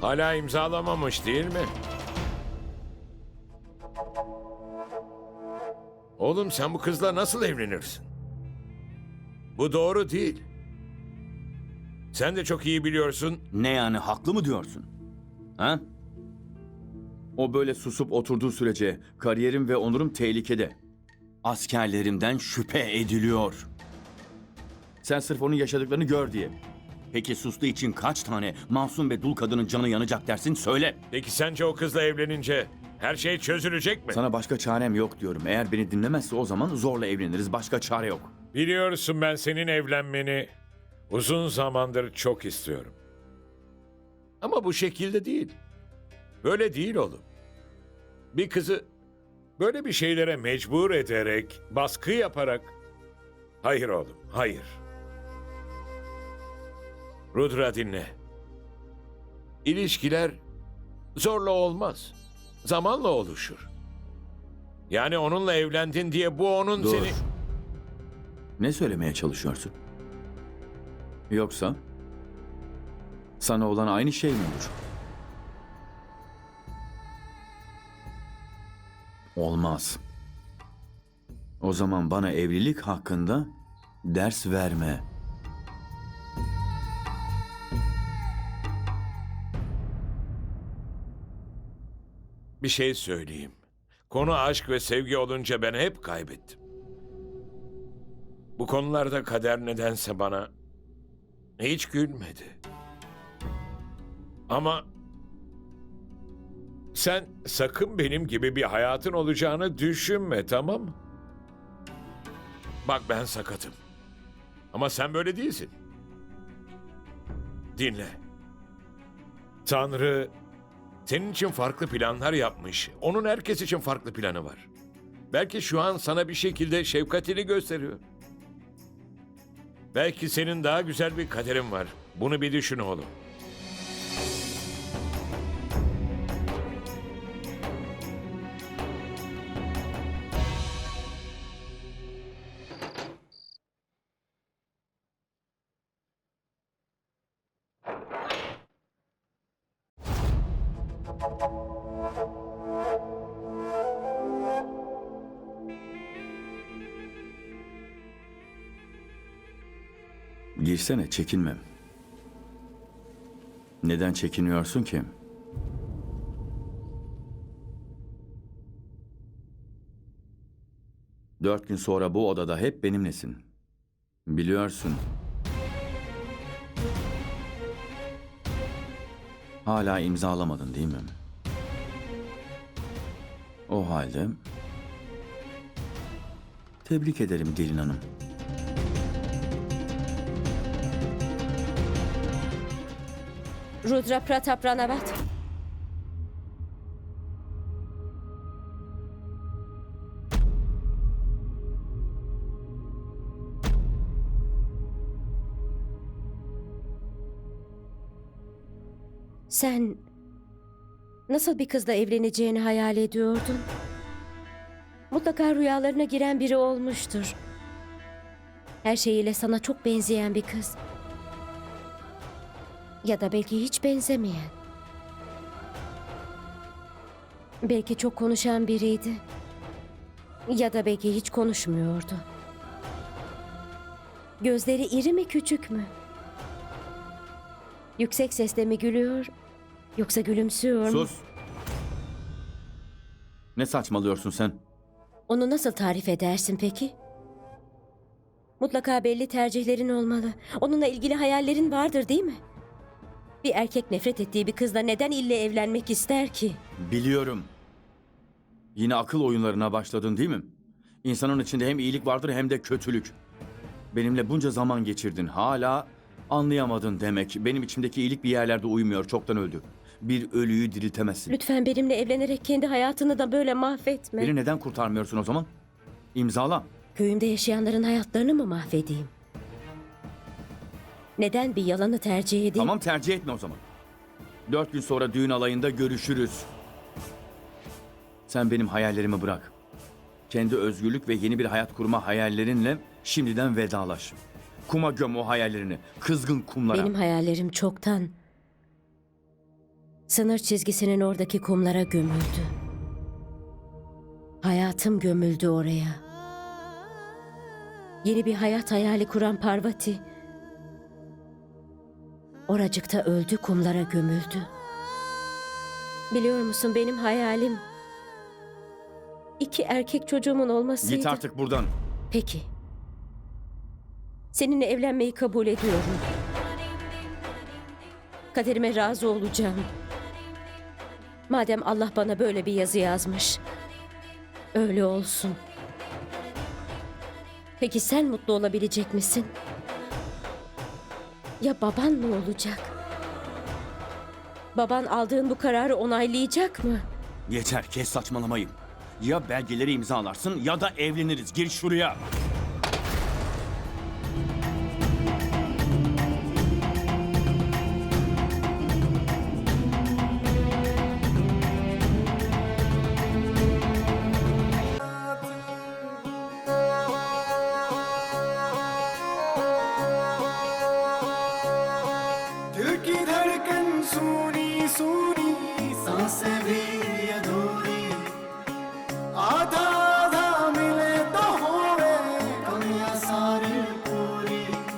Hala imzalamamış değil mi? Oğlum sen bu kızla nasıl evlenirsin? Bu doğru değil. Sen de çok iyi biliyorsun. Ne yani haklı mı diyorsun? Ha? O böyle susup oturduğu sürece kariyerim ve onurum tehlikede. Askerlerimden şüphe ediliyor. Sen sırf onun yaşadıklarını gör diye. Peki sustuğu için kaç tane masum ve dul kadının canı yanacak dersin söyle. Peki sence o kızla evlenince her şey çözülecek mi? Sana başka çarem yok diyorum. Eğer beni dinlemezse o zaman zorla evleniriz. Başka çare yok. Biliyorsun ben senin evlenmeni uzun zamandır çok istiyorum. Ama bu şekilde değil. Böyle değil oğlum. Bir kızı böyle bir şeylere mecbur ederek, baskı yaparak... Hayır oğlum, hayır. Rudra dinle. İlişkiler zorla olmaz. Zamanla oluşur. Yani onunla evlendin diye bu onun Dur. seni... Ne söylemeye çalışıyorsun? Yoksa sana olan aynı şey mi olur? Olmaz. O zaman bana evlilik hakkında ders verme. Bir şey söyleyeyim. Konu aşk ve sevgi olunca ben hep kaybettim. Bu konularda kader nedense bana hiç gülmedi. Ama sen sakın benim gibi bir hayatın olacağını düşünme tamam mı? Bak ben sakatım. Ama sen böyle değilsin. Dinle. Tanrı senin için farklı planlar yapmış. Onun herkes için farklı planı var. Belki şu an sana bir şekilde şefkatini gösteriyor. Belki senin daha güzel bir kaderin var. Bunu bir düşün oğlum. Girsene, çekinmem. Neden çekiniyorsun ki? Dört gün sonra bu odada hep benimlesin. Biliyorsun. Hala imzalamadın değil mi? O halde... Tebrik ederim Dilin Hanım. Rudra Pratap Ranavat. Sen nasıl bir kızla evleneceğini hayal ediyordun? Mutlaka rüyalarına giren biri olmuştur. Her şeyiyle sana çok benzeyen bir kız. Ya da belki hiç benzemeyen. Belki çok konuşan biriydi. Ya da belki hiç konuşmuyordu. Gözleri iri mi küçük mü? Yüksek sesle mi gülüyor yoksa gülümsüyor mu? Sus! Ne saçmalıyorsun sen? Onu nasıl tarif edersin peki? Mutlaka belli tercihlerin olmalı. Onunla ilgili hayallerin vardır değil mi? Bir erkek nefret ettiği bir kızla neden ille evlenmek ister ki? Biliyorum. Yine akıl oyunlarına başladın değil mi? İnsanın içinde hem iyilik vardır hem de kötülük. Benimle bunca zaman geçirdin. Hala anlayamadın demek. Benim içimdeki iyilik bir yerlerde uymuyor. Çoktan öldü. Bir ölüyü diriltemezsin. Lütfen benimle evlenerek kendi hayatını da böyle mahvetme. Beni neden kurtarmıyorsun o zaman? İmzala. Köyümde yaşayanların hayatlarını mı mahvedeyim? Neden bir yalanı tercih edeyim? Tamam tercih etme o zaman. Dört gün sonra düğün alayında görüşürüz. Sen benim hayallerimi bırak. Kendi özgürlük ve yeni bir hayat kurma hayallerinle şimdiden vedalaş. Kuma göm o hayallerini. Kızgın kumlara. Benim hayallerim çoktan Sınır çizgisinin oradaki kumlara gömüldü. Hayatım gömüldü oraya. Yeni bir hayat hayali kuran Parvati oracıkta öldü, kumlara gömüldü. Biliyor musun benim hayalim iki erkek çocuğumun olmasıydı. Git artık buradan. Peki. Seninle evlenmeyi kabul ediyorum. Kaderime razı olacağım. Madem Allah bana böyle bir yazı yazmış. Öyle olsun. Peki sen mutlu olabilecek misin? Ya baban ne olacak? Baban aldığın bu kararı onaylayacak mı? Yeter kes saçmalamayı. Ya belgeleri imzalarsın ya da evleniriz. Gir şuraya. दिल की धड़कन सुनी सुनी साँसें भी ये दो।